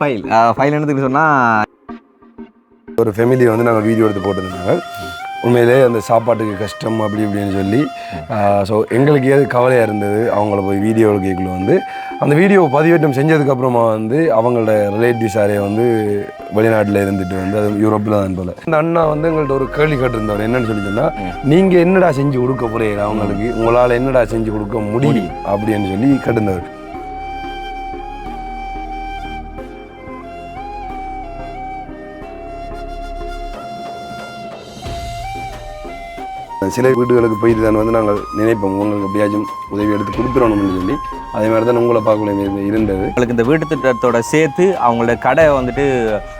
File file என்னதுக்கு சொன்னா ஒரு ஃபேமிலி வந்து நாங்கள் வீடியோ எடுத்து போட்டிருந்தாங்க. உண்மையிலே அந்த சாப்பாட்டுக்கு கஷ்டம் அப்படி இப்படின்னு சொல்லி ஸோ எங்களுக்கு ஏது கவலையாக இருந்தது அவங்கள போய் வீடியோ கேட்கல வந்து. அந்த வீடியோ பதிவேற்றம் செஞ்சதுக்கப்புறமா வந்து அவங்களோட ரிலேட்டிவ்ஸ் யாரையே வந்து வெளிநாட்டில் இருந்துட்டு வந்து அது யூரோப்பில் தான் போல. அந்த அண்ணா வந்து எங்கள்கிட்ட ஒரு கேள்வி கேட்டிருந்தவர் என்னன்னு சொல்லி சொன்னா நீங்கள் என்னடா செஞ்சு கொடுக்க போறீங்க? அவங்களுக்கு உங்களால் என்னடா செஞ்சு கொடுக்க முடியும்? அப்படின்னு சொல்லி கேட்டிருந்தவர் சில வீடுகளுக்கு போயிட்டு தான் வந்து நாங்கள் நினைப்போம். உங்களுக்கு எப்படியாச்சும் உதவி எடுத்து கொடுத்துடணும்னு சொல்லி. அதே மாதிரி தான் உங்களை பார்க்கல இருந்தது. அவங்களுக்கு இந்த வீட்டு திட்டத்தோட சேர்த்து அவங்களோட கடை வந்துட்டு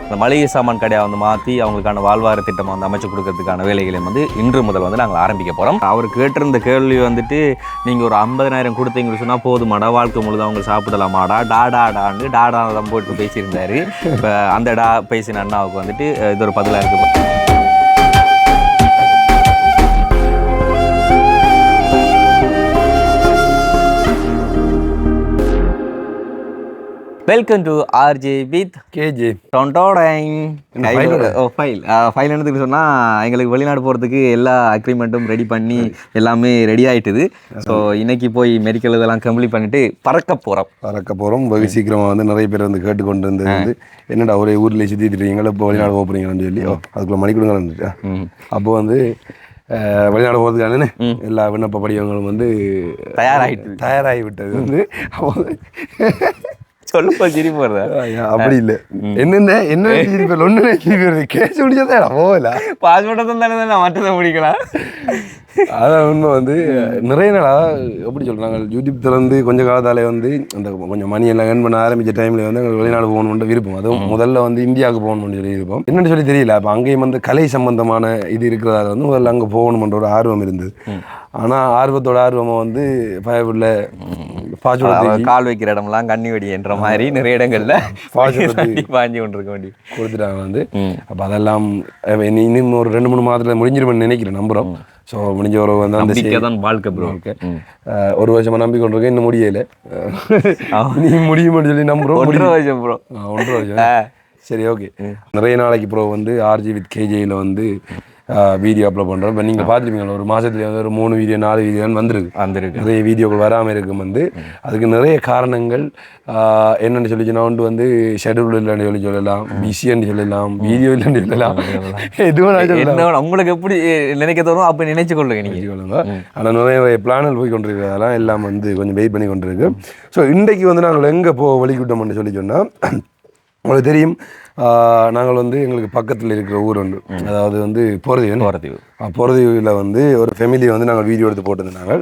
இந்த மளிகை சாமான் கடையை வந்து மாற்றி அவங்களுக்கான வாழ்வார திட்டம் வந்து அமைச்சு கொடுக்கறதுக்கான வேலைகளையும் வந்து இன்று முதல் வந்து நாங்கள் ஆரம்பிக்க போகிறோம் அவர் கேட்டிருந்த கேள்வி வந்துட்டு நீங்கள் ஒரு ஐம்பதனாயிரம் கொடுத்தீங்கன்னு சொன்னால் போதுமாடா வாழ்க்கை முழுதும் அவங்க சாப்பிடலாமாடா? டாடா டான்னு. டாடா தான் போட்டு பேசியிருந்தாரு. இப்போ அந்த டா பேசின அண்ணாவுக்கு வந்துட்டு இது ஒரு பதிலாக இருக்குது welcome to RJ with KJ டொண்டோடைங் file file என்னதுக்கு சொன்னால் எங்களுக்கு வெளிநாடு போகிறதுக்கு எல்லா அக்ரிமெண்ட்டும் ரெடி பண்ணி எல்லாமே ரெடி ஆயிட்டுது. ஸோ இன்னைக்கு போய் மெடிக்கல் இதெல்லாம் கம்ப்ளீட் பண்ணிட்டு பறக்க போகிறோம் பறக்க போகிறோம் வெகு சீக்கிரமாக வந்து நிறைய பேர் வந்து கேட்டுக்கொண்டு இருந்தது வந்து என்னடா ஒரே ஊரில் சுற்றிட்டு இருக்கீங்களா? இப்போ வெளிநாடு போகிறீங்கன்னு சொல்லி அதுக்குள்ள மணி கொடுங்க அப்போ வந்து வெளிநாடு போகிறதுக்கான எல்லா விண்ணப்ப படிவங்களும் வந்து தயாராயிட்டு. தயாராகி விட்டது வந்து அப்போ வந்து சொல்லுப்பா சிரி போடுற. ஐயா, அப்படி இல்லை. என்னென்ன என்ன திருப்பி ஒன்று திருப்பி கேஸ் முடிச்சதா போகல. பாஸ்போர்ட்டை தானே தானே மற்றதை முடிக்கலாம். அதான் உண்மை வந்து நிறைய நாளாக எப்படி சொல்கிறாங்க யூடியூப் திறந்து கொஞ்ச காலத்தாலே வந்து அந்த கொஞ்சம் மணி எல்லாம் ஏர்ன் பண்ண ஆரம்பிச்ச டைமில் வந்து எங்களுக்கு வெளிநாடு போகணும்னு விருப்பம். அதுவும் முதல்ல வந்து இந்தியாவுக்கு போகணும்னு சொல்லி இருப்போம் என்னன்னு சொல்லி தெரியல அப்போ அங்கேயும் வந்து கலை சம்பந்தமான இது இருக்கிறதால வந்து முதல்ல அங்கே போகணுமென்ற ஒரு ஆர்வம் இருந்தது. ஆனால் ஆர்வத்தோட ஆர்வமாக வந்து பயப்படல. கால் வைக்கிற இடம்லாம் கண்ணி வெடி என்ற மாதிரி நிறைய இடங்கள்ல பாஞ்சு கொண்டிருக்க வேண்டி. கொடுத்துட்டாங்க வந்து. அப்போ அதெல்லாம் இன்னும் ஒரு ரெண்டு மூணு மாதத்தில் முடிஞ்சிருமென்னு நினைக்கிறேன் நம்புகிறோம் ஸோ முடிஞ்ச ஒரு வந்து அந்த தான் வாழ்க்கை ப்ரோ அஹ் ஒரு வருஷமா நம்பி கொண்டிருக்கேன் இன்னும் முடியல. நீ முடியும்னு சொல்லி நம்புறோம் ஒன்றரை வருஷம் ப்ரோ ஒன்றரை வருஷம். சரி ஓகே. நிறைய நாளைக்கு ப்ரோ வந்து ஆர்ஜி வித் கேஜேயில் வந்து வீடியோ அப்லோட் பண்ணுறோம் இப்போ நீங்கள் பார்த்துருப்பீங்களா ஒரு மாதத்துல வந்து ஒரு மூணு வீடியோ நாலு வீடியோன்னு வந்திருக்கு. வந்திருக்கு. நிறைய வீடியோக்கள் வராமல் இருக்கும் வந்து அதுக்கு நிறைய காரணங்கள் என்னன்னு சொல்லி ஒன்று வந்து ஷெடியூல் இல்லைன்னு சொல்லி சொல்லலாம் பிஸின்னு சொல்லலாம் வீடியோ இல்லைன்னு சொல்லலாம். எதுவும் நான் உங்களுக்கு எப்படி நினைக்க தோணும் அப்ப நினைச்சு கொள்ளுங்க நீங்க. சொல்லுங்க ஆனால் நிறைய நிறைய பிளானல் போய் கொண்டிருக்கிறதெல்லாம் எல்லாம் வந்து கொஞ்சம் வெயிட் பண்ணி கொண்டிருக்கு. ஸோ இன்றைக்கு வந்து நாங்கள் எங்கே போ வழிகிட்டோம்னு சொல்லி சொன்னால் உங்களுக்கு தெரியும் நாங்கள் வந்து எங்களுக்கு பக்கத்தில் இருக்கிற ஊர் ஒன்று. அதாவது வந்து போகிறதீவன் போறதீவு போகிறதீவில் வந்து ஒரு ஃபேமிலி வந்து நாங்கள் வீடியோ எடுத்து போட்டிருந்தாங்க.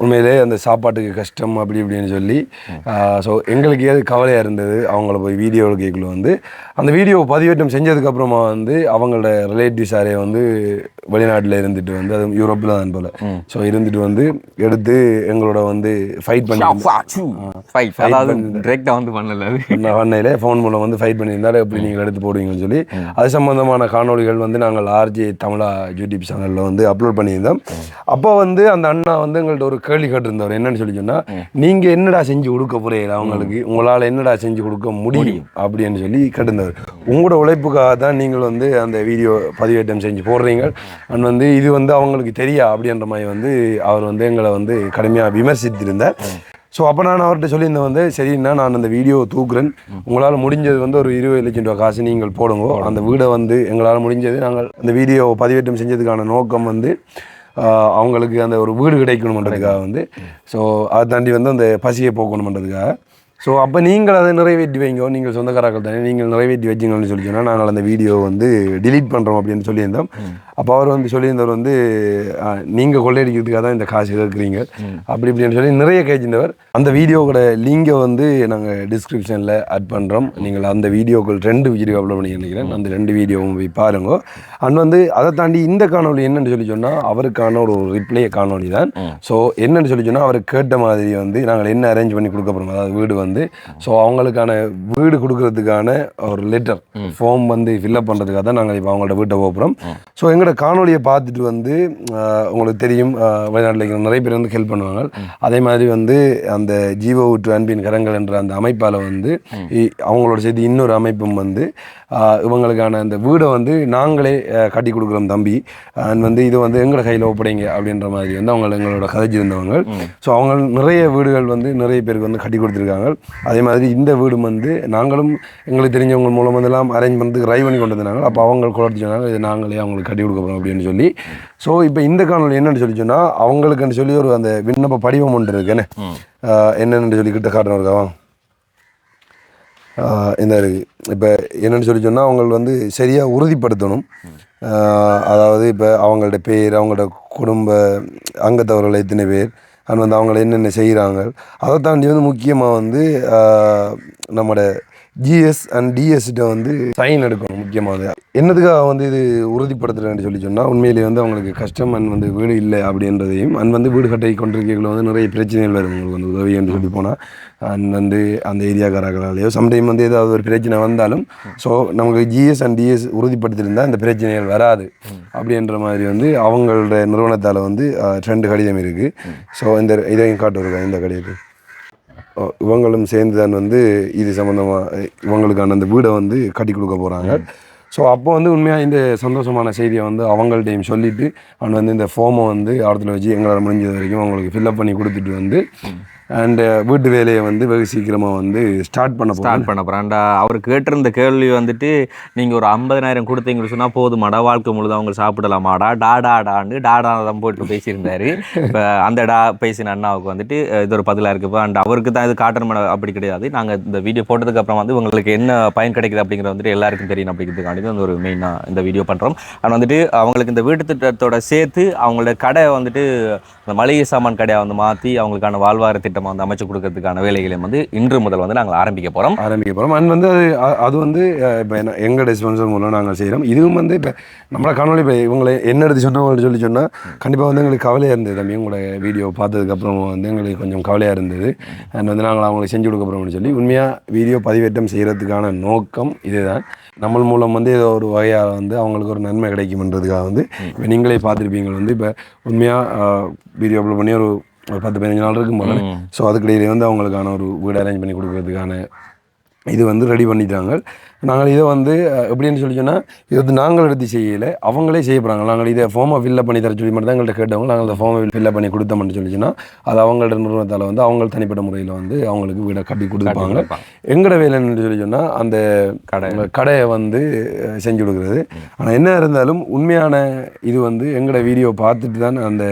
உண்மையிலே அந்த சாப்பாட்டுக்கு கஷ்டம் அப்படி இப்படின்னு சொல்லி ஸோ எங்களுக்கு ஏது கவலையாக இருந்தது அவங்கள போய் வீடியோ கேட்கல வந்து. அந்த வீடியோ பதிவேற்றம் செஞ்சதுக்கப்புறமா வந்து அவங்களோட ரிலேட்டிவ்ஸ் யாரையே வந்து வெளிநாட்டில் இருந்துட்டு வந்து அது யூரோப்பில் தான் போல. ஸோ இருந்துட்டு வந்து எடுத்து எங்களோட வந்து ஃபைட் பண்ணி Fight. அதாவது டிரெக்டா வந்து பண்ணல பண்ணையில் ஃபோன் மூலம் வந்து ஃபைட் பண்ணியிருந்தாலும் எப்படி நீங்கள் எடுத்து போடுவீங்கன்னு சொல்லி. அது சம்பந்தமான காணொளிகள் வந்து நாங்கள் ஆர்ஜி தமிழா யூடியூப் சேனலில் வந்து அப்லோட் பண்ணியிருந்தோம். அப்போ வந்து அந்த அண்ணா வந்து எங்கள்கிட்ட ஒரு கேள்வி கேட்டிருந்தவர் என்னன்னு சொல்லி சொன்னால் நீங்கள் என்னடா செஞ்சு கொடுக்க போறீங்க அவங்களுக்கு உங்களால் என்னடா செஞ்சு கொடுக்க முடியும்? அப்படின்னு சொல்லி கேட்டிருந்தவர். உங்களோட உழைப்புக்காக தான் நீங்கள் வந்து அந்த வீடியோ பதிவேற்றம் செஞ்சு போடுறீங்க. அண்ட் வந்து இது வந்து அவங்களுக்கு தெரியா? அப்படின்ற மாதிரி வந்து அவர் வந்து எங்களை வந்து கடுமையாக விமர்சித்திருந்தார். ஸோ அப்போ நான் அவர்கிட்ட சொல்லியிருந்தேன் வந்து சரிண்ணா நான் அந்த வீடியோ தூக்குறேன். உங்களால் முடிஞ்சது வந்து ஒரு இருபது லட்சம் ரூபா காசு நீங்கள் போடுங்க. அந்த வீடை வந்து எங்களால் முடிஞ்சது நாங்கள் அந்த வீடியோ பதிவேற்றம் செஞ்சதுக்கான நோக்கம் வந்து அவங்களுக்கு அந்த ஒரு வீடு கிடைக்கணுன்றதுக்காக வந்து ஸோ அதை தாண்டி வந்து அந்த பசியை போக்கணுன்றதுக்காக ஸோ அப்போ நீங்கள் அதை நிறைவேற்றி வைங்க நீங்கள் சொந்தக்காரர்கள் தானே நீங்கள் நிறைவேற்றி வச்சிங்கன்னு சொல்லி சொன்னால் நாங்கள் அந்த வீடியோ வந்து delete பண்ணுறோம் அப்படின்னு சொல்லியிருந்தோம். அப்போ அவர் வந்து சொல்லியிருந்தவர் வந்து நீங்கள் கொள்ளையடிக்கிறதுக்காக தான் இந்த காசு இருக்கிறீங்க. அப்படி இப்படின்னு சொல்லி நிறைய கேச்சிருந்தவர் அந்த வீடியோவோட லிங்கை வந்து நாங்கள் டிஸ்கிரிப்ஷனில் ஆட் பண்ணுறோம் நீங்கள் அந்த வீடியோக்கள் ரெண்டு வீடியோ அப்லோட் பண்ணி நினைக்கிறேன் அந்த ரெண்டு வீடியோவும் போய் பாருங்க. அண்ட் வந்து அதை தாண்டி இந்த காணொளி என்னன்னு சொல்லி சொன்னால் அவருக்கான ஒரு ரிப்ளை காணொளி தான் ஸோ என்னன்னு சொல்லி சொன்னால் அவர் கேட்ட மாதிரி வந்து நாங்கள் என்ன அரேஞ்ச் பண்ணி கொடுக்க போகிறோம் அதாவது வீடு வந்து வந்து ஸோ அவங்களுக்கான வீடு கொடுக்கறதுக்கான ஒரு லெட்டர் ஃபார்ம் வந்து ஃபில்அப் பண்ணுறதுக்காக தான் நாங்கள் இப்போ அவங்கள்ட்ட வீட்டை போகிறோம் ஸோ எங்களோட காணொலியை பார்த்துட்டு வந்து உங்களுக்கு தெரியும் வெளிநாட்டில் நிறைய பேர் வந்து ஹெல்ப் பண்ணுவாங்க. அதே மாதிரி வந்து அந்த ஜீவோ டு அன்பின் கரங்கள் என்ற அந்த அமைப்பால் வந்து அவங்களோட சேர்த்து இன்னொரு அமைப்பும் வந்து இவங்களுக்கான அந்த வீடை வந்து நாங்களே கட்டி கொடுக்குறோம் தம்பி. அண்ட் வந்து இது வந்து எங்களோட கையில் ஒப்படைங்க அப்படின்ற மாதிரி வந்து அவங்க எங்களோட கதைச்சிருந்தவங்க ஸோ அவங்க நிறைய வீடுகள் வந்து நிறைய பேருக்கு வந்து கட்டி கொடுத்துருக்காங்க. அதே மாதிரி இந்த வீடும் வந்து நாங்களும் எங்களுக்கு தெரிஞ்சவங்க மூலம் வந்து எல்லாம் அரேஞ்ச் பண்ணுறதுக்கு ட்ரை பண்ணி கொண்டு வந்தாங்க அப்போ அவங்க குழந்தை சொன்னாங்க இது நாங்களே அவங்களுக்கு கட்டி கொடுக்க போகிறோம் அப்படின்னு சொல்லி. ஸோ இப்போ இந்த காணொலி என்னன்னு சொல்லி சொன்னால் அவங்களுக்குன்னு சொல்லி ஒரு அந்த விண்ணப்ப படிவம் ஒன்று இருக்குன்னு என்னன்னு சொல்லி கிட்ட காட்டணும் இருக்காவா இந்த இருக்குது இப்போ என்னென்னு சொல்லி சொன்னால் அவங்க வந்து சரியாக உறுதிப்படுத்தணும். அதாவது இப்போ அவங்களோட பேர் அவங்களோட குடும்ப அங்கத்தவர்கள் எத்தனை பேர் அண்ட் வந்து அவங்கள என்னென்ன செய்கிறாங்க அதை தாண்டி வந்து முக்கியமாக வந்து நம்மளோட ஜிஎஸ் அண்ட் டிஎஸ்கிட்ட வந்து சைன் எடுக்கணும் முக்கியமாக என்னதுக்காக வந்து இது உறுதிப்படுத்துறேன் சொல்லி சொன்னால் உண்மையிலேயே வந்து அவங்களுக்கு கஷ்டம் அண்ட் வந்து வீடு இல்லை அப்படின்றதையும் அண்ட் வந்து வீடு கட்டை கொண்டிருக்கீங்கள வந்து நிறைய பிரச்சனைகள் வரும் உங்களுக்கு வந்து உதவி என்று சொல்லி போனால் அண்ட் வந்து அந்த ஏரியாக்காரர்களாலேயோ சம்டைம் வந்து ஏதாவது ஒரு பிரச்சனை வந்தாலும் ஸோ நமக்கு ஜிஎஸ் அண்ட் டிஎஸ் உறுதிப்படுத்தியிருந்தால் அந்த பிரச்சனைகள் வராது. அப்படின்ற மாதிரி வந்து அவங்களோட நிறுவனத்தால் வந்து ரெண்டு கடிதம் இருக்குது ஸோ இந்த இதையும் காட்டு இந்த கடிதத்தை இவங்களும் சேர்ந்து தான் வந்து இது சம்மந்தமாக இவங்களுக்கான அந்த வீடை வந்து கட்டி கொடுக்க போகிறாங்க ஸோ அப்போ வந்து உண்மையாக இந்த சந்தோஷமான செய்தியை வந்து அவங்கள்ட்டையும் சொல்லிவிட்டு அவன் வந்து இந்த ஃபோமை வந்து ஆடத்தில் வச்சு எங்களால் முடிஞ்சது வரைக்கும் அவங்களுக்கு ஃபில்அப் பண்ணி கொடுத்துட்டு வந்து அண்டு வீட்டு வேலையை வந்து வெகு சீக்கிரமாக வந்து ஸ்டார்ட் பண்ண ஸ்டார்ட் பண்ண போகிறேன் அவர் கேட்டிருந்த கேள்வி வந்துட்டு நீங்கள் ஒரு ஐம்பதனாயிரம் கொடுத்தீங்கன்னு சொன்னால் போதுமாடா வாழ்க்கை முழுதும் அவங்க சாப்பிடலாமாடா டாடா டான்னு டாடா தான் போட்டு பேசியிருந்தாரு. இப்போ அந்த டா பேசின அண்ணாவுக்கு வந்துட்டு இது ஒரு பதிலாக இருக்குது அண்ட் அவருக்கு தான் இது காட்டணும் அப்படி கிடையாது. நாங்கள் இந்த வீடியோ போட்டதுக்கு அப்புறம் வந்து உங்களுக்கு என்ன பயன் கிடைக்குது அப்படிங்கிறது வந்துட்டு எல்லாருக்கும் தெரியும் அப்படிங்கிறதுக்காண்டி தான் ஒரு மெயினாக இந்த வீடியோ பண்ணுறோம் அண்ட் வந்துட்டு அவங்களுக்கு இந்த வீட்டு திட்டத்தோட சேர்த்து அவங்களோட கடை வந்துட்டு அந்த மளிகை சாமான் கடையை வந்து மாற்றி அவங்களுக்கான வாழ்வார திட்டமாக வந்து அமைச்சு கொடுக்கறதுக்கான வேலைகளையும் வந்து இன்று முதல் வந்து நாங்கள் ஆரம்பிக்க போகிறோம் ஆரம்பிக்க போகிறோம் அண்ட் வந்து அது அது வந்து இப்போ என்ன எங்கள் ஸ்பான்சர் மூலம் நாங்கள் செய்கிறோம் இதுவும் வந்து இப்போ நம்மளோட காணொலி இப்போ இவங்களை என்ன எடுத்து சொன்னவங்க சொல்லி சொன்னால் கண்டிப்பாக வந்து எங்களுக்கு கவலையாக இருந்தது. தம்பி உங்களோட வீடியோ பார்த்ததுக்கப்புறம் வந்து எங்களுக்கு கொஞ்சம் கவலையாக இருந்தது. அண்ட் வந்து நாங்கள் அவங்களுக்கு செஞ்சு கொடுக்க போகிறோம்னு சொல்லி உண்மையாக வீடியோ பதிவேற்றம் செய்கிறதுக்கான நோக்கம் இதுதான். நம்ம மூலம் வந்து ஏதோ ஒரு வகையாக வந்து அவங்களுக்கு ஒரு நன்மை கிடைக்கும்ன்றதுக்காக வந்து இப்போ நீங்களே பார்த்துருப்பீங்க. வந்து இப்போ உண்மையாக வீடியோ அப்லோட் பண்ணி ஒரு ஒரு பத்து பதினஞ்சு நாள் இருக்கும் போல. ஸோ அதுக்கிடையிலே வந்து அவங்களுக்கான ஒரு வீடு அரேஞ்ச் பண்ணி கொடுக்கறதுக்கான இது வந்து ரெடி பண்ணிட்டாங்க. நாங்கள் இதை வந்து எப்படின்னு சொல்லி சொன்னால் இது வந்து நாங்கள் எடுத்து செய்யலை. அவங்களே செய்ய போகிறாங்க நாங்கள் இதை ஃபார்மை ஃபில்அப் பண்ணி தர சொல்லி மட்டும் தான் எங்கள்கிட்ட கேட்டவங்க. நாங்கள் அந்த ஃபார்மை ஃபில்அப் பண்ணி கொடுத்தோம்னு சொல்லி சொன்னால் அது அவங்களோட நிறுவனத்தால் வந்து அவங்க தனிப்பட்ட முறையில் வந்து அவங்களுக்கு வீடை கட்டி கொடுப்பாங்க. கொடுப்பாங்க. எங்கட வேலைன்னு சொல்லி சொன்னால் அந்த கடை. கடையை வந்து செஞ்சு கொடுக்குறது. ஆனால் என்ன இருந்தாலும் உண்மையான இது வந்து எங்களோட வீடியோ பார்த்துட்டு தான் அந்த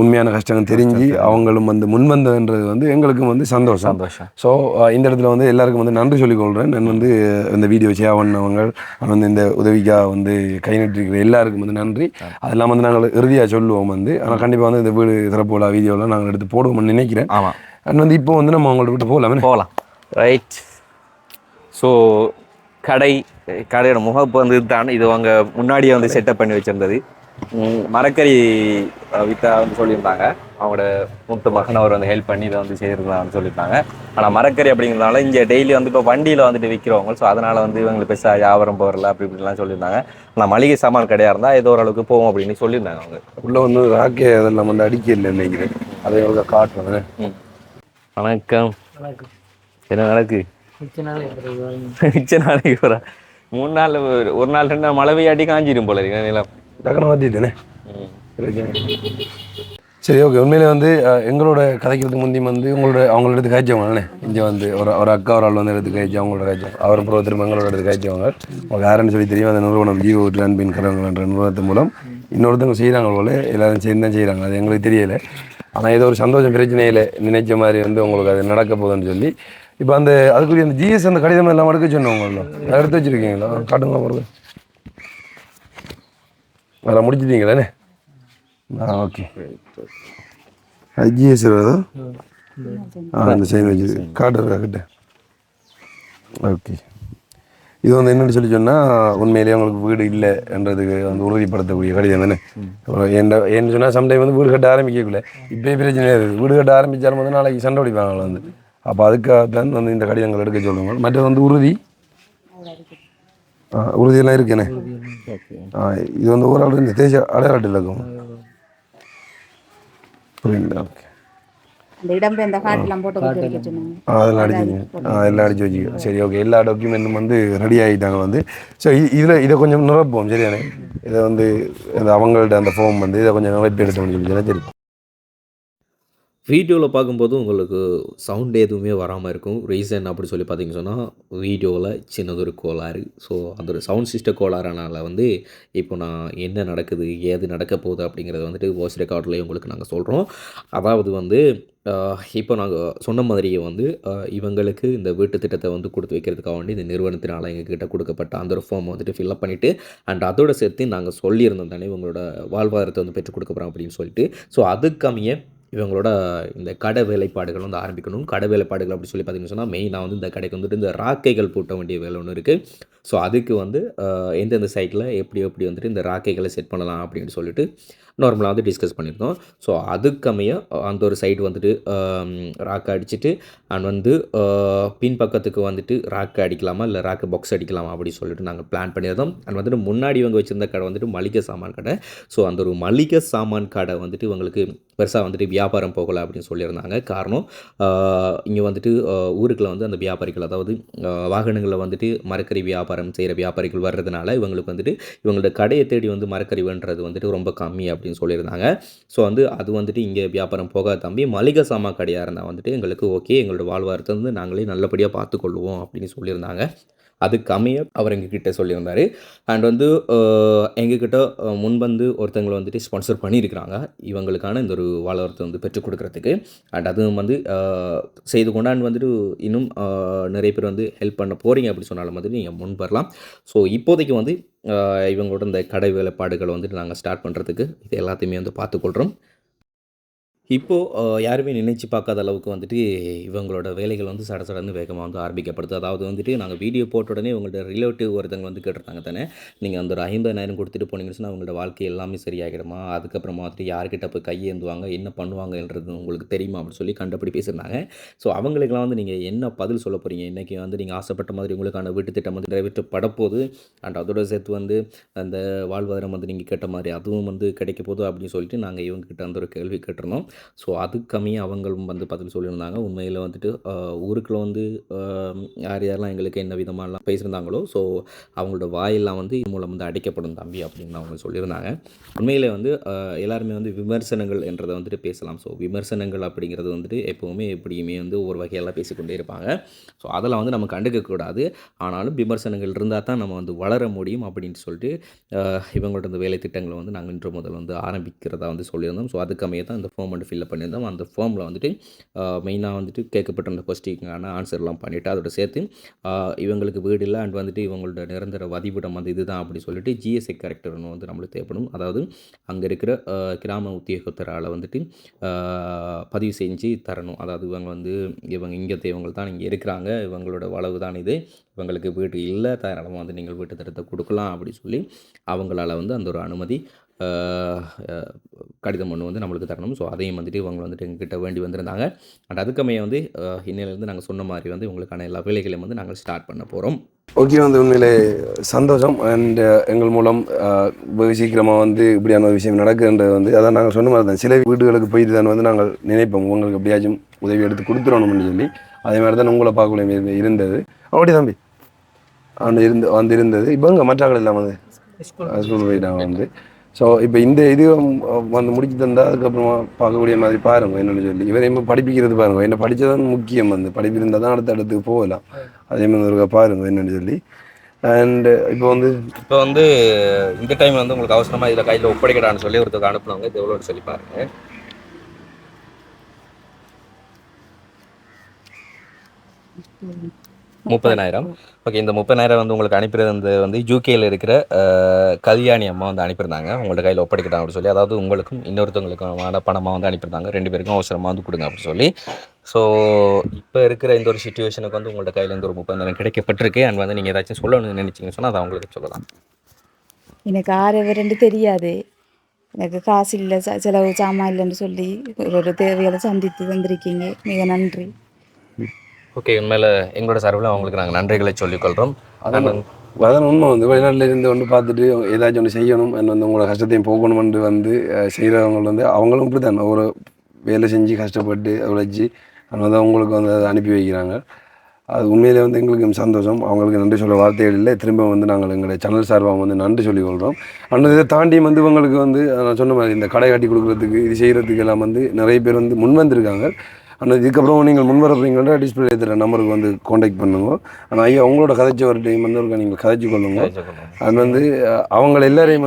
உண்மையான கஷ்டங்கள் தெரிஞ்சு அவங்களும் வந்து முன்வந்ததுன்றது வந்து எங்களுக்கும் வந்து சந்தோஷம். சந்தோஷம். ஸோ இந்த இடத்துல வந்து எல்லாருக்கும் வந்து நன்றி சொல்லிக் கொள்கிறேன் நான் வந்து இந்த வீடியோ அப்புறம் வந்து இந்த உதவிக்காக வந்து கை நட்டிருக்கிற எல்லாருக்கும் வந்து நன்றி. அதெல்லாம் வந்து நாங்கள் இறுதியாக சொல்லுவோம் வந்து. ஆனால் கண்டிப்பாக வந்து இந்த வீடு திறப்பு விழா வீடியோலாம் நாங்கள் எடுத்து போடுவோம்னு நினைக்கிறேன். ஆமாம் அண்ட் வந்து இப்போ வந்து நம்ம அவங்கள்ட்ட விட்டு போகலாமே. போகலாம். ரைட் ஸோ கடை கடையோட முகப்பு வந்து இதுதான். இது அவங்க முன்னாடியே வந்து செட்டப் பண்ணி வச்சிருந்தது. மரக்கறி வித்தா வந்து சொல்லியிருந்தாங்க. அவங்களோட மூத்த மகன் அவர் வந்து ஹெல்ப் பண்ணி இதை வந்து செய்திருந்தாங்கன்னு சொல்லியிருந்தாங்க. ஆனால் மரக்கறி அப்படிங்கிறதுனால இங்கே டெய்லி வந்து இப்போ வண்டியில் வந்துட்டு விற்கிறவங்க ஸோ அதனால் வந்து இவங்களுக்கு பெருசாக வியாபாரம் போகிறல அப்படி இப்படிலாம் சொல்லியிருந்தாங்க. ஆனால் மளிகை சாமான் கடையாக இருந்தால் ஏதோ ஓரளவுக்கு போகும் அப்படின்னு சொல்லியிருந்தாங்க அவங்க. உள்ளே வந்து ராக்கே அதெல்லாம் வந்து அடிக்க இல்லை நினைக்கிறேன். அதை எவ்வளோ காட்டுறேன் வணக்கம். என்ன நடக்கு? மிச்ச நாளைக்கு மூணு நாள் ஒரு- ஒரு நாள் ரெண்டு நாள் மழை பெய்யாட்டி காஞ்சிரும் போல இருக்கு நிலம். டக்குனு மாற்றிட்டேனே சரி ஓகே உண்மையிலே வந்து எங்களோட கதைக்கிறதுக்கு முந்தி வந்து உங்களோட அவங்களோட எடுத்து காய்ச்சவங்கண்ணே இங்கே வந்து ஒரு ஒரு அக்கா ஒரு ஆள் வந்து எடுத்து காய்ச்சி அவங்களோட காய்ச்சவங்க அவர் அப்புறம் திரும்ப எங்களோட எடுத்து காய்ச்சவங்க உங்களுக்கு யாருன்னு சொல்லி தெரியும் அந்த நிறுவனம் ஜிஓ ட்ரான்பின் கரங்கன்ற நிறுவனத்தின் மூலம் இன்னொருத்தவங்க செய்கிறாங்க போல எல்லாரும் சேர்ந்து தான் செய்கிறாங்க அது எங்களுக்கு தெரியலை. ஆனால் ஏதோ ஒரு சந்தோஷம் பிரச்சனையில் நினைச்ச மாதிரி வந்து உங்களுக்கு அது நடக்க போகுதுன்னு சொல்லி இப்போ அந்த அதுக்குரிய அந்த ஜிஎஸ் அந்த கடிதம் எல்லாம் எடுக்க சொன்னவங்களோ அதை எடுத்து வச்சிருக்கீங்களா? காட்டுங்க போகிறது அதெல்லாம் முடிச்சிட்டீங்களே ஆ ஓகே. ஜிஎஸ் வருதா ஆ அந்த சைன் வச்சு காட்டுறா கிட்ட? ஓகே. இது வந்து என்னன்னு சொல்லி சொன்னால் உண்மையிலேயே உங்களுக்கு வீடு இல்லை என்றதுக்கு வந்து உறுதிப்படுத்தக்கூடிய கடிதம் தானே? என்ன என்ன சொன்னால் சம்டைம் வந்து வீடு கட்ட ஆரம்பிக்கக்குள்ள இப்போயே பிரச்சனை இருக்குது வீடு கட்ட ஆரம்பித்தாலும் வந்து நாளைக்கு சண்டை அடிப்பாங்க வந்து. அப்போ அதுக்காக தான் வந்து இந்த கடிதங்கள் எடுக்க சொல்லுவாங்க மற்றது வந்து உறுதி? ஆ, உறுதியெல்லாம் இருக்குண்ணே இது வந்து ஒரு ஆள் இந்த தேசிய அடையாள இலக்கம் புரியுங்களா ஓகே அந்த அதெல்லாம் அடிச்சு ஆ எல்லாம் அடிச்சு வச்சுக்கோ சரி ஓகே எல்லா டாக்குமெண்ட்டும் வந்து ரெடி ஆகிட்டாங்க வந்து ஸோ இதில் இதை கொஞ்சம் நிரப்போம் சரியானே இதை வந்து இந்த அவங்கள்ட்ட அந்த ஃபார்ம் வந்து இதை கொஞ்சம் வெட்டி எடுத்தோம்னு சொல்லி சரி வீடியோவில் பார்க்கும்போது உங்களுக்கு சவுண்ட் எதுவுமே வராமல் இருக்கும். ரீசன் அப்படி சொல்லி பார்த்தீங்கன்னு சொன்னால் வீடியோவில் சின்னதொரு கோளாறு. ஸோ அந்த ஒரு சவுண்ட் சிஸ்டம் கோளாறுனால வந்து இப்போ நான் என்ன நடக்குது ஏது நடக்க போகுது அப்படிங்கிறத வந்துட்டு வாய்ஸ் ரெக்கார்ட்லேயே உங்களுக்கு நாங்கள் சொல்கிறோம் அதாவது வந்து இப்போ நாங்கள் சொன்ன மாதிரியே வந்து இவங்களுக்கு இந்த வீட்டு திட்டத்தை வந்து கொடுத்து வைக்கிறதுக்காக வேண்டி இந்த நிறுவனத்தினால் எங்ககிட்ட கொடுக்கப்பட்ட அந்த ஒரு ஃபார்ம் வந்துட்டு ஃபில்அப் பண்ணிவிட்டு அண்ட் அதோட சேர்த்து நாங்கள் சொல்லியிருந்தோம் தானே இவங்களோட வாழ்வாதாரத்தை வந்து பெற்றுக் கொடுக்க போகிறோம் அப்படின்னு சொல்லிட்டு. ஸோ அதுக்கமைய இவங்களோட இந்த கடை வேலைப்பாடுகள் வந்து ஆரம்பிக்கணும். கடை வேலைப்பாடுகள் அப்படி சொல்லி பார்த்தீங்கன்னு சொன்னால் மெயினாக வந்து இந்த கடைக்கு வந்துட்டு இந்த ராக்கைகள் பூட்ட வேண்டிய வேலை ஒன்று இருக்குது ஸோ அதுக்கு வந்து எந்தெந்த சைட்டில் எப்படி எப்படி வந்துட்டு இந்த ராக்கைகளை செட் பண்ணலாம் அப்படின்னு சொல்லிட்டு நார்மலாக வந்து டிஸ்கஸ் பண்ணியிருந்தோம். ஸோ அதுக்கமைய அந்த ஒரு சைடு வந்துட்டு ராக்கை அடிச்சுட்டு அண்ட் வந்து பின் பக்கத்துக்கு வந்துட்டு ராக்கை அடிக்கலாமா இல்லை ராக்கு பாக்ஸ் அடிக்கலாமா அப்படின்னு சொல்லிட்டு நாங்கள் பிளான் பண்ணியிருந்தோம். அண்ட் வந்துட்டு முன்னாடி இவங்க வச்சுருந்த கடை வந்துட்டு மளிகை சாமான் கடை. ஸோ அந்த ஒரு மளிகை சாமான் கடை வந்துட்டு இவங்களுக்கு பெருசாக வந்துட்டு வியாபாரம் போகலை அப்படின்னு சொல்லியிருந்தாங்க. காரணம் இங்கே வந்துட்டு ஊருக்குள்ள வந்து அந்த வியாபாரிகள் அதாவது வாகனங்களில் வந்துட்டு மரக்கறி வியாபாரம் செய்கிற வியாபாரிகள் வர்றதுனால இவங்களுக்கு வந்துட்டு இவங்களோட கடையை தேடி வந்து மரக்கறி வேண்டுறது வந்துட்டு ரொம்ப கம்மி அப்படின்னு சொல்லியிருந்தாங்க. ஸோ வந்து அது வந்துட்டு இங்கே வியாபாரம் போகாத தம்பி. மளிகை சாமான் கடையாக இருந்தால் வந்துட்டு எங்களுக்கு ஓகே. எங்களோட வாழ்வாரத்தை வந்து நாங்களே நல்லபடியாக பார்த்துக்கொள்வோம் அப்படின்னு சொல்லியிருந்தாங்க. அதுக்கு அமைய அவர் எங்ககிட்ட சொல்லியிருந்தார். அண்ட் வந்து எங்ககிட்ட முன்வந்து ஒருத்தங்களை வந்துட்டு ஸ்பான்சர் பண்ணியிருக்கிறாங்க. இவங்களுக்கான இந்த ஒரு வாழ்வாரத்தை வந்து பெற்றுக் கொடுக்கறதுக்கு. அண்ட் அதுவும் வந்து செய்து கொண்டாண்டு வந்துட்டு இன்னும் நிறைய பேர் வந்து ஹெல்ப் பண்ண போகிறீங்க அப்படி சொன்னாலும் வந்துட்டு நீங்கள் முன் வரலாம். ஸோ இப்போதைக்கு வந்து இவங்களோட இந்த கடை வேலைப்பாடுகளை வந்துட்டு நாங்கள் ஸ்டார்ட் பண்ணுறதுக்கு இது எல்லாத்தையுமே வந்து பார்த்துக்கொள்கிறோம் இப்போது யாருமே நினைச்சு பார்க்காத அளவுக்கு வந்துட்டு இவங்களோட வேலைகள் வந்து சட சடன்னு வேகமாக வந்து ஆரம்பிக்கப்படுது. அதாவது வந்துட்டு நாங்கள் வீடியோ போட்ட உடனே உங்களோட ரிலேட்டிவ் ஒருத்தவங்க வந்து கேட்டிருந்தாங்க தானே? நீங்கள் அந்த ஒரு ஐம்பதாயிரம் கொடுத்துட்டு போனீங்கன்னு சொன்னால் அவங்களோட வாழ்க்கை எல்லாமே சரியாகிடுமா? அதுக்கப்புறமா வந்துட்டு யார்கிட்ட போய் கையேந்துவாங்க? என்ன பண்ணுவாங்கன்றது உங்களுக்கு தெரியுமா? அப்படின்னு சொல்லி கண்டபடி பேசியிருந்தாங்க. ஸோ அவங்களுக்கெல்லாம் வந்து நீங்கள் என்ன பதில் சொல்ல போகிறீங்க இன்றைக்கி வந்து நீங்கள் ஆசைப்பட்ட மாதிரி உங்களுக்கான வீட்டு திட்டம் வந்து நிறைவேற்றப்பட படப்போகுது அண்ட் அதோட சேர்த்து வந்து அந்த வாழ்வாதாரம் வந்து நீங்கள் கேட்ட மாதிரி அதுவும் வந்து கிடைக்க போகுது அப்படின்னு சொல்லிட்டு நாங்கள் இவங்ககிட்ட அந்த ஒரு கேள்வி கேட்டிருந்தோம். ஸோ அதுக்கமைய அவங்களும் வந்து பதில் சொல்லியிருந்தாங்க. உண்மையில் வந்துட்டு ஊருக்குள்ளே ஊருக்குள்ள வந்து யார் யாரெல்லாம் எங்களுக்கு என்ன விதமாலாம் பேசியிருந்தாங்களோ ஸோ அவங்களோட வாயெல்லாம் வந்து இது மூலம் வந்து அடைக்கப்படும் தம்பி அப்படின்னு அவங்க சொல்லியிருந்தாங்க. உண்மையில் வந்து எல்லாருமே வந்து விமர்சனங்கள் என்றதை வந்துட்டு பேசலாம். ஸோ விமர்சனங்கள் அப்படிங்கிறது வந்துட்டு எப்போவுமே எப்படியுமே வந்து ஒரு வகையெல்லாம் பேசிக்கொண்டே இருப்பாங்க. ஸோ அதெல்லாம் வந்து நம்ம கண்டுக்கக்கூடாது ஆனாலும் விமர்சனங்கள் இருந்தால் தான் நம்ம வந்து வளர முடியும் அப்படின்ட்டு சொல்லிட்டு இவங்கள்ட்ட இந்த வேலை திட்டங்களை வந்து நாங்கள் இன்று முதல் வந்து ஆரம்பிக்கிறதா வந்து சொல்லியிருந்தோம். ஸோ அதுக்கமைய தான் இந்த ஃபார்ம் வந்துட்டு ஃபில்அப் பண்ணியிருந்தோம். அந்த ஃபார்மில் வந்துட்டு மெயினாக வந்துட்டு கேட்கப்பட்டிருந்த கொஸ்டினுக்கான ஆன்சர்லாம் பண்ணிவிட்டு அதோட சேர்த்து இவங்களுக்கு வீடு இல்லை அண்ட் வந்துட்டு இவங்களோட நிரந்தர வதிவிடம் வந்து இதுதான் அப்படி சொல்லிட்டு ஜிஎஸ்ஐ கேரக்டர் ஒன்று வந்து நம்மளுக்கு தேவைப்படும். அதாவது அங்கே இருக்கிற கிராம உத்தியோகத்தரால் வந்துட்டு பதிவு செஞ்சு தரணும். அதாவது இவங்க வந்து இவங்க இங்கே இவங்க தான் இங்கே இருக்கிறாங்க. இவங்களோட வளவு தான் இது. இவங்களுக்கு வீடு இல்லை தாராளமாக வந்து நீங்கள் வீட்டு திட்டத்தை கொடுக்கலாம் அப்படி சொல்லி அவங்களால வந்து அந்த ஒரு அனுமதி கடிதம் ஒன்று வந்து நம்மளுக்கு தரணும். ஸோ அதையும் வந்துட்டு இவங்க வந்துட்டு எங்ககிட்ட வேண்டி வந்திருந்தாங்க. அண்ட் அதுக்கமைய வந்து ஆஹ், இன்னையிலேருந்து நாங்கள் சொன்ன மாதிரி வந்து உங்களுக்கான எல்லா வேலைகளையும் வந்து நாங்கள் ஸ்டார்ட் பண்ண போகிறோம் ஓகே வந்து உண்மையிலே சந்தோஷம். அண்ட் எங்கள் மூலம் வெகு சீக்கிரமாக வந்து இப்படியான ஒரு விஷயம் நடக்குன்றது வந்து அதான் நாங்கள் சொன்ன மாதிரி தான். சில வீடுகளுக்கு போயிட்டு தான் வந்து நாங்கள் நினைப்போம். உங்களுக்கு எப்படியாச்சும் உதவி எடுத்து கொடுத்துடணும்னு சொல்லி. அதே மாதிரி தான் உங்களை பார்க்கக்கூடிய இருந்தது. அப்படி தம்பி. அந்த இருந்து வந்து இருந்தது இப்போ இங்கே மற்றாக்கள் இல்லாமல் வந்து? ஸ்கூல் போயிட்டாங்க வந்து. ஸோ இப்போ இந்த இது வந்து முடிச்சு தந்தால் அதுக்கப்புறமா பார்க்கக்கூடிய மாதிரி பாருங்க என்னன்னு சொல்லி. இவரையும் படிப்பிக்கிறது பாருங்க என்ன படித்ததான் முக்கியம் வந்து. படிப்பிருந்தால் தான் அடுத்த இடத்துக்கு போகலாம். அதே மாதிரி ஒருக்கா பாருங்க என்னன்னு சொல்லி. அண்டு இப்போ வந்து இப்போ வந்து இந்த டைம் வந்து உங்களுக்கு அவசரமாக இதில் கையில் ஒப்படைக்கடான்னு சொல்லி ஒருத்தருக்கு அனுப்புனாங்க இது எவ்வளோன்னு சொல்லி பாருங்க. முப்பதனாயிரம். ஓகே இந்த முப்பதாயிரம் வந்து உங்களுக்கு அனுப்பிறது வந்து வந்து இருக்கிற கல்யாணி அம்மா வந்து அனுப்பியிருந்தாங்க. உங்களோட கையில் ஒப்படைக்கிட்டாங்க அப்படின்னு சொல்லி அதாவது உங்களுக்கும் இன்னொருத்தவங்களுக்குமான பணமாக வந்து அனுப்பியிருந்தாங்க. ரெண்டு பேருக்கும் அவசரமாக வந்து கொடுங்க அப்படின்னு சொல்லி. ஸோ இப்போ இருக்கிற இந்த ஒரு சுச்சுவேஷனுக்கு வந்து உங்களோட கையில் இந்த ஒரு முப்பதாயிரம் கிடைக்கப்பட்டிருக்கு. அண்ட் வந்து நீங்கள் ஏதாச்சும் சொல்லணும்னு நினைச்சீங்கன்னு சொன்னால் அதை அவங்களுக்கு சொல்லலாம். எனக்கு ஆறு ரெண்டு தெரியாது. எனக்கு காசு இல்லை ச- செலவு சாமான் இல்லைன்னு சொல்லி ஒரு ஒரு தேவைகளை சந்தித்து வந்திருக்கீங்க மிக நன்றி. ஓகே உண்மையில் எங்களோட சார்பில் அவங்களுக்கு நாங்கள் நன்றிகளை சொல்லிக்கொள்கிறோம் அதான் அதான் உண்மை வந்து வெளிநாட்டில் இருந்து வந்து பார்த்துட்டு ஏதாச்சும் ஒன்று செய்யணும் வந்து உங்களோட கஷ்டத்தையும் போகணும்னு வந்து செய்கிறவங்க வந்து அவங்களும் இப்படி தான் ஒரு வேலை செஞ்சு கஷ்டப்பட்டு உழைச்சி அதனால உங்களுக்கு வந்து அதை அனுப்பி வைக்கிறாங்க. அது உண்மையிலே வந்து எங்களுக்கு சந்தோஷம். அவங்களுக்கு நன்றி சொல்ல வார்த்தைகள் இல்லை. திரும்ப வந்து நாங்கள் எங்களுடைய சேனல் சார்பாக வந்து நன்றி சொல்லிக் கொள்கிறோம் ஆனால் இதை தாண்டி வந்து இவங்களுக்கு வந்து நான் சொன்ன மாதிரி இந்த கடை கட்டி கொடுக்குறதுக்கு இது செய்கிறதுக்கு எல்லாம் வந்து நிறைய பேர் வந்து முன் வந்திருக்காங்க ஆனால் இதுக்கப்புறம் நீங்கள் முன் வரப்பீங்கன்னா டிஸ்பிளே இருக்கிற நம்பருக்கு வந்து காண்டாக்ட் பண்ணுங்க. ஆனால் ஐயா உங்களோட கதைச்ச ஒரு டைம் வந்து நீங்கள் கதைச்சு கொள்ளுங்க. அது வந்து அஹ், அவங்கள எல்லாரையும்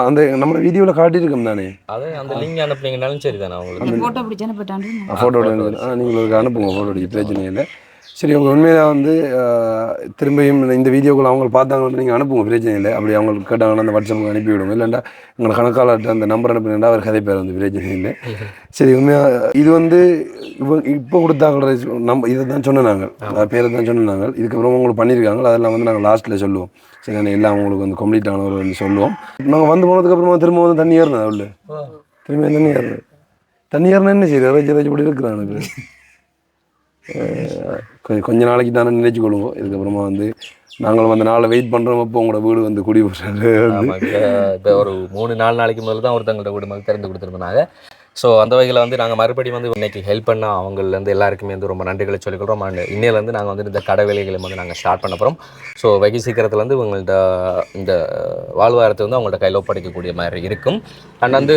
வந்து நம்ம வீடியோவில் காட்டியிருக்கோம் தானே? அது அந்த லிங்க் அனுப்புனீங்கனாலும் சரி தானே அவங்களுக்கு போட்டோ பிடிச்சி அனுப்பிட்டாண்டு ஃபோட்டோட ஆ நீங்கள் ஒரு அனுப்புங்க ஃபோட்டோ அடிக்க பிரச்சனை இல்லை. சரி அவங்க உண்மையாக வந்து திரும்பியும் இந்த வீடியோக்குள்ள அவங்க பார்த்தாங்கன்னு நீங்கள் அனுப்புங்க பிரச்சனை இல்லை. அப்படி அவங்களுக்கு கேட்டாங்கன்னா அந்த வாட்ஸ்அப்புக்கு அனுப்பி விடுங்க. இல்லைண்டா எங்களை கணக்காளர்கிட்ட அந்த நம்பர் அனுப்புனீங்கன்னா அவர் கதை பேர் வந்து பிரச்சனை இல்லை. சரி உண்மையாக இது வந்து இவ இப்போ கொடுத்தாங்க நம்ம இதை தான் சொன்னோம் நாங்கள். பேரை தான் சொன்னோம் நாங்கள். இதுக்கப்புறம் உங்களுக்கு பண்ணியிருக்காங்க. அதெல்லாம் வந்து நாங்கள் லாஸ்ட்டில் சொல்லுவோம். சரி எல்லாம் உங்களுக்கு வந்து கம்ப்ளீட் ஆனவர் வந்து சொல்லுவோம். நாங்கள் வந்து போனதுக்கப்புறமா திரும்ப வந்து தண்ணி ஏறினேன் உள்ள திரும்ப தண்ணி ஏறினேன் தண்ணி ஏறினா என்ன சரி இறைச்சி இறைச்சி இப்படி இருக்கிறான் எனக்கு. கொஞ்ச நாளைக்கு தானே நினைச்சு கொள்வோம். இதுக்கப்புறமா வந்து நாங்களும் அந்த நாளை வெயிட் பண்ணுறோம் அப்போ உங்களோட வீடு வந்து குடி போடுறாரு இப்போ ஒரு மூணு நாலு நாளைக்கு முதல்ல தான் ஒருத்தவங்கள்ட்ட வீடு மாதிரி திறந்து கொடுத்துருந்தாங்க ஸோ அந்த வகையில் வந்து நாங்கள் மறுபடியும் வந்து இன்னைக்கு ஹெல்ப் பண்ண அவங்கலேருந்து எல்லாருக்குமே வந்து ரொம்ப நன்றிகளை சொல்லிக்கிறோம் அண்ட் இன்னையிலேருந்து நாங்கள் வந்து இந்த கடை வேலைகளை வந்து நாங்கள் ஸ்டார்ட் பண்ண போகிறோம் ஸோ வெகு சீக்கிரத்தில் வந்து இந்த வாழ்வாரத்தை வந்து அவங்கள்ட்ட கையில் ஒப்படைக்கக்கூடிய மாதிரி இருக்கும். அண்ட் வந்து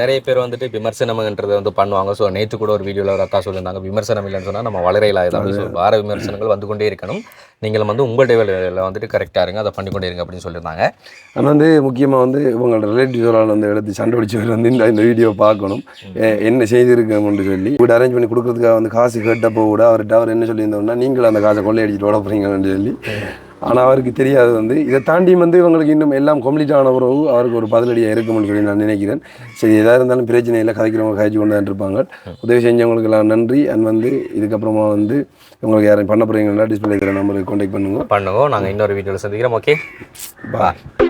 நிறைய பேர் வந்துட்டு விமர்சனம்ன்றது வந்து பண்ணுவாங்க. ஸோ நேற்று கூட ஒரு வீடியோவில் ஒரு அக்கா சொல்லியிருந்தாங்க விமர்சனம் இல்லைன்னு சொன்னால் நம்ம வளரையில் ஆயுதம் ஸோ வார விமர்சனங்கள் வந்து கொண்டே இருக்கணும். நீங்களும் வந்து உங்களுடைய வேலையில் வந்துட்டு கரெக்டாக இருங்க. அதை பண்ணி கொண்டே இருங்க அப்படின்னு சொல்லியிருந்தாங்க. ஆனால் வந்து முக்கியமாக வந்து இவங்களோட ரிலேட்டிவ்ஸோட வந்து எடுத்து சண்டை பிடிச்சவர் வந்து இந்த இந்த வீடியோ பார்க்கணும். என்ன செய்திருக்கோம்னு சொல்லி வீடு அரேஞ்ச் பண்ணி கொடுக்கறதுக்காக வந்து காசு கேட்டப்போ கூட அவர்கிட்ட அவர் என்ன சொல்லியிருந்தோம்னா நீங்களும் அந்த காசை கொள்ளையடிச்சிட்டு ஓட போறீங்கன்னு சொல்லி. ஆனால் அவருக்கு தெரியாது வந்து இதை தாண்டி வந்து இவங்களுக்கு இன்னும் எல்லாம் கம்ப்ளீட் ஆன பிறகு அவருக்கு ஒரு பதிலடியாக இருக்கும்னு சொல்லி நான் நினைக்கிறேன். சரி எதாக இருந்தாலும் பிரச்சனை இல்லை கதைக்கிறவங்க கதைச்சு கொண்டு தான் இருப்பாங்க உதவி செஞ்சவங்களுக்கு எல்லாம் நன்றி. அண்ட் வந்து இதுக்கப்புறமா வந்து இவங்களுக்கு யாரையும் பண்ண போகிறீங்கன்னா டிஸ்பிளே இருக்கிற நம்பருக்கு கான்டாக்ட் பண்ணுங்க. பண்ணுவோம் நாங்கள் இன்னொரு வீடியோவில் சந்திக்கிறோம். Okay bye